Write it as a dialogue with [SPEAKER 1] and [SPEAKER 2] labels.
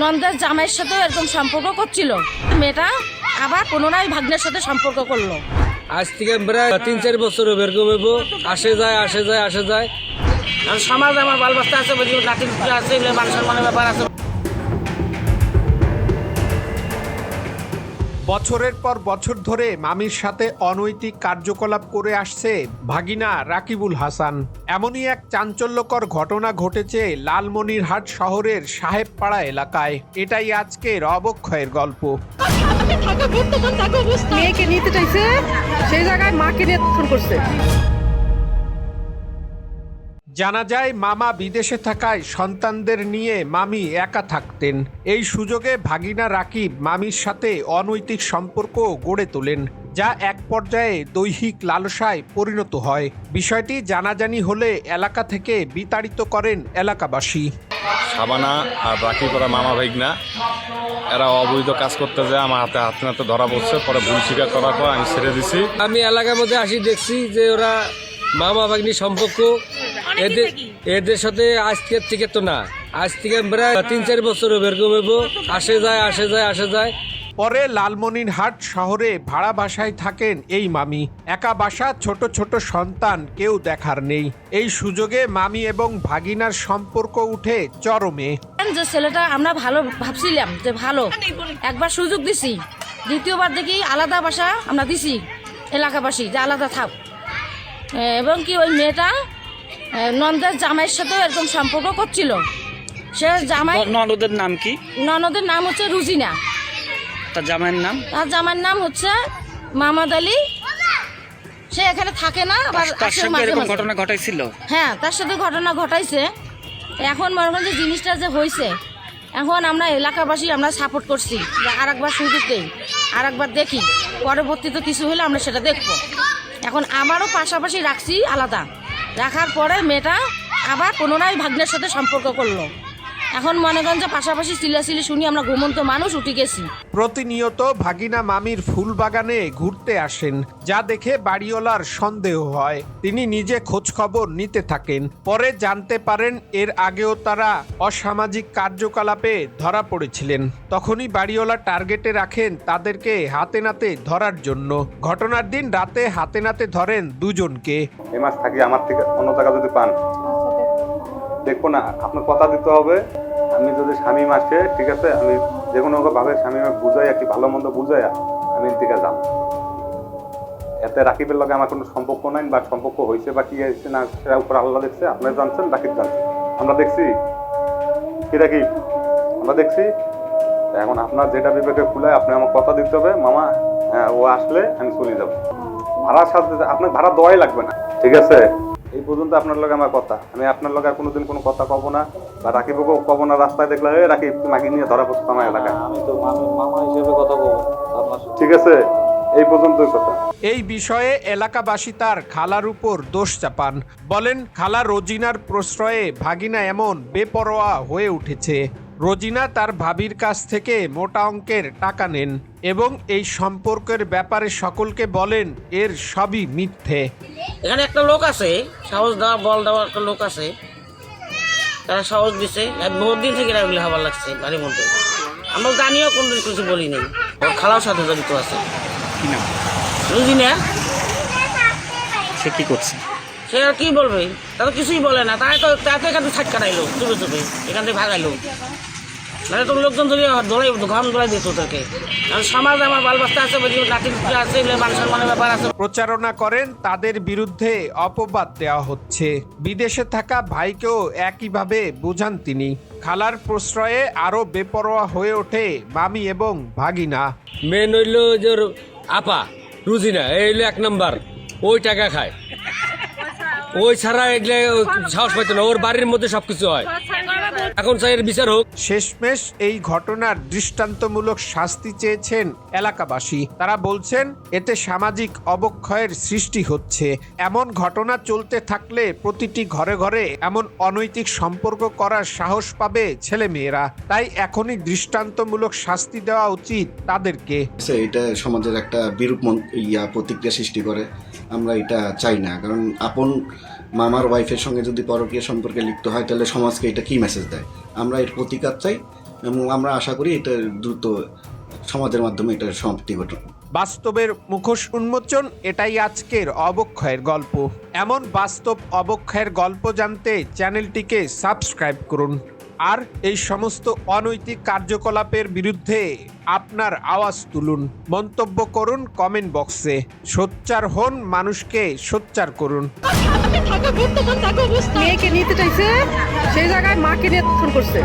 [SPEAKER 1] নন্দার জামাইয়ের সাথে এরকম সম্পর্ক করছিল। মেয়েটা আবার পুনরায় ভাগ্নের সাথে সম্পর্ক করল।
[SPEAKER 2] আজ থেকে প্রায় তিন চার বছর বের হইব আসে যায় আসে যায় আসে যায়।
[SPEAKER 3] আর সমাজ আমার বাল আছে বলছি নাতি পুতি আছে মানুষের মনে ব্যাপার আছে।
[SPEAKER 4] বছরের পর বছর ধরে মামির সাথে অনৈতিক কার্যকলাপ করে আসছে ভাগিনা রাকিবুল হাসান। এমনই এক চাঞ্চল্যকর ঘটনা ঘটেছে লালমনিরহাট শহরের সাহেবপাড়া এলাকায়। এটাই আজকের অবক্ষয়ের গল্প।
[SPEAKER 5] মেয়েকে নিতে চাইছে, সেই জায়গায় মাকে নিয়ে করছে।
[SPEAKER 4] জানা যায় মামা বিদেশে থাকায় সন্তানদের নিয়ে মামি একা থাকতেন। এই সুযোগে ভাগিনা রাকিব মামির সাথে অনৈতিক সম্পর্ক গড়ে তোলেন যা এক পর্যায়ে দৈহিক লালসায় পরিণত হয়। বিষয়টি জানাজানি হলে এলাকা থেকে বিতাড়িত করেন এলাকাবাসী।
[SPEAKER 6] সাবানা আর রাখি করা মামা ভাইগনা এরা অবৈধ কাজ করতে যায় আমার হাতে হাতে নাতে ধরা পড়ছে পরে ভুল স্বীকার করার পর আমি ছেড়ে দিছি।
[SPEAKER 2] আমি এলাকার মধ্যে আসি দেখছি যে ওরা মামা ভাগ্নি সম্পর্ক এদের এদের সাথে আজকের থেকে তো না। আজ থেকে প্রায় তিন চার বছর এরকম হইব আসে যায় আসে যায় আসে যায়।
[SPEAKER 4] পরে লালমনিরহাট শহরে ভাড়া বাসায় থাকেন এই মামি। একা বাসা ছোট ছোট সন্তান কেউ দেখার নেই। এই সুযোগে মামি এবং ভাগিনার সম্পর্ক উঠে চরমে।
[SPEAKER 1] যে ছেলেটা আমরা ভালো ভাবছিলাম যে ভালো। একবার সুযোগ দিছি। দ্বিতীয়বার দেখি আলাদা বাসা আমরা দিছি এলাকাবাসী যে আলাদা থাক। এবং কি ওই মেয়েটা নন্দার জামাইয়ের সাথে এরকম সম্পর্ক করছিল। সে জামাই
[SPEAKER 3] ননদের নাম কি?
[SPEAKER 1] ননদের নাম হচ্ছে রুজিনা।
[SPEAKER 3] তার জামাইয়ের নাম?
[SPEAKER 1] তার জামাইয়ের নাম হচ্ছে মামাদ আলী। সে এখানে থাকে না আবার
[SPEAKER 3] তার
[SPEAKER 1] মাঝে
[SPEAKER 3] এরকম ঘটনা ঘটাইছিল?
[SPEAKER 1] হ্যাঁ তার সাথে ঘটনা ঘটাইছে। এখন মনে করেন যে জিনিসটা যে হয়েছে এখন আমরা এলাকাবাসী আমরা সাপোর্ট করছি যে আর একবার সুযোগ দেই আর একবার দেখি পরবর্তীতে কিছু হলে আমরা সেটা দেখব। এখন আমারও পাশাপাশি রাখছি আলাদা। রাখার পরে মেয়েটা আবার পুনরায় ভাগ্নের সাথে সম্পর্ক করল। এখন মনে করেন যে পাশাপাশি চিল্লাচিল্লি শুনি আমরা ঘুমন্ত মানুষ উঠে গেছি।
[SPEAKER 4] প্রতিনিয়ত ভাগিনা মামির ফুল বাগানে ঘুরতে আসেন যা দেখে বাড়িওয়ালার সন্দেহ হয়। তিনি নিজে খোঁজ খবর নিতে থাকেন। পরে জানতে পারেন এর আগেও তারা অসামাজিক কার্যকলাপে ধরা পড়েছিলেন। তখনই বাড়িওয়ালা টার্গেটে রাখেন তাদেরকে হাতে নাতে ধরার জন্য। ঘটনার দিন রাতে হাতে নাতে ধরেন দুজনকে।
[SPEAKER 7] এই মাস থাকি আমার থেকে অন্য টাকা যদি পান দেখব না আপনার কথা দিতে হবে। আমি যদি স্বামী আসে ঠিক আছে আমি যে কোনো ভাবে স্বামী বুঝাই একটি ভালো মন্দ বুঝাইয়া আমি দিকে যাব। এতে রাকিবের লগে আমার কোনো সম্পর্ক নাই বা সম্পর্ক হয়েছে বা কি হয়েছে না সেটা উপর আল্লাহ দেখছে আপনারা জানছেন রাকিব জানছেন আমরা দেখছি। কি রাকিব? আমরা দেখছি। এখন আপনার যেটা বিবেকে খুলায় আপনি আমার কথা দিতে হবে মামা হ্যাঁ, ও আসলে আমি চলে যাব। ভাড়ার সাথে আপনার ভাড়া দেওয়াই লাগবে না। ঠিক আছে? এই পর্যন্ত আপনার লগে আমার কথা। আমি আপনার লগে আর কোনোদিন কোনো কথা কব না বা রাকিবকেও কব না রাস্তায় দেখলে এই রাকিব তুমি মাকে নিয়ে ধরা পড়ছো আমার এলাকায়।
[SPEAKER 8] আমি তো মামা হিসেবে কথা বলব আপনার
[SPEAKER 7] ঠিক আছে এই পর্যন্তই কথা।
[SPEAKER 4] এই বিষয়ে এলাকাবাসী তার খালার উপর দোষ চাপান। বলেন খালা রোজিনার প্রশ্রয়ে ভাগিনা এমন বেপরোয়া হয়ে উঠেছে। রোজিনা তার ভাবির কাছ থেকে মোটা অঙ্কের টাকা নেন এবং এই সম্পর্কের ব্যাপারে সকলকে বলেন এর সবই মিথ্যে।
[SPEAKER 3] এখানে একটা লোক আছে সাহস দেওয়া বল দেওয়া একটা লোক আছে। তারা সাহস দিছে বহুত দিন থেকে এগুলো হবার লাগছে বাড়ির মধ্যে। আমরা জানিও কোন দিন কিছু বলি নেই। ওর খালার সাথে জড়িত আছে।
[SPEAKER 8] কি
[SPEAKER 3] বুঝি না?
[SPEAKER 8] সে কি করছে?
[SPEAKER 3] সে আর কি বলবে? তারা কিছুই বলে না। তাই তো তাতে এখান থেকে ছাটকা নাইলো চুপে চুপে। এখান থেকে ভাগাইলো। নাহলে তো লোকজন ধরে ধরাই ঘাম ধরাই দিত তাকে। আর সমাজ আমার বাল বাচ্চা আছে নাতি আছে এগুলো মান সম্মানের ব্যাপার আছে।
[SPEAKER 4] প্রচারণা করেন তাদের বিরুদ্ধে অপবাদ দেওয়া হচ্ছে। বিদেশে থাকা ভাইকেও একইভাবে বোঝান তিনি। খালার প্রশ্রয়ে আরও বেপরোয়া হয়ে ওঠে মামি এবং ভাগিনা।
[SPEAKER 2] মেন হইল যে ওর আপা রুজিনা এই হইল এক নাম্বার। ওই টাকা খায়। ওই ছাড়া এগুলো সাহস পাইতো না ওর বাড়ির মধ্যে সবকিছু হয়। এখন চাই এর বিচার হোক।
[SPEAKER 4] শেষমেশ এই ঘটনার দৃষ্টান্তমূলক শাস্তি চেয়েছেন এলাকাবাসী। তারা বলছেন এতে সামাজিক অবক্ষয়ের সৃষ্টি হচ্ছে। এমন ঘটনা চলতে থাকলে প্রতিটি ঘরে ঘরে এমন অনৈতিক সম্পর্ক করার সাহস পাবে ছেলেমেয়েরা। তাই এখনই দৃষ্টান্তমূলক শাস্তি দেওয়া উচিত তাদেরকে।
[SPEAKER 9] এটা সমাজের একটা বিরূপ ইয়া প্রতিক্রিয়া সৃষ্টি করে। আমরা এটা চাই না কারণ আপন মামার ওয়াইফের সঙ্গে যদি পরকীয় সম্পর্কে লিপ্ত হয়, তাহলে সমাজকে এটা কি মেসেজ দেয়? আমরা এর প্রতিকার চাই এবং আমরা আশা করি এটা দ্রুত সমাজের মাধ্যমে এটার সমাপ্তি ঘটবে
[SPEAKER 4] বাস্তবের মুখোশ উন্মোচন, এটাই আজকের অবক্ষয়ের গল্প। এমন বাস্তব অবক্ষয়ের গল্প জানতে চ্যানেলটিকে সাবস্ক্রাইব করুন। আর এই সমস্ত অনৈতিক কার্যকলাপের বিরুদ্ধে আপনার আওয়াজ তুলুন। মন্তব্য করুন কমেন্ট বক্সে। সোচ্চার হন মানুষকে সোচ্চার করুন।
[SPEAKER 5] মেয়েকে নিতে চাইছে সেই জায়গায় মাকে নিয়ে ফোন করছে।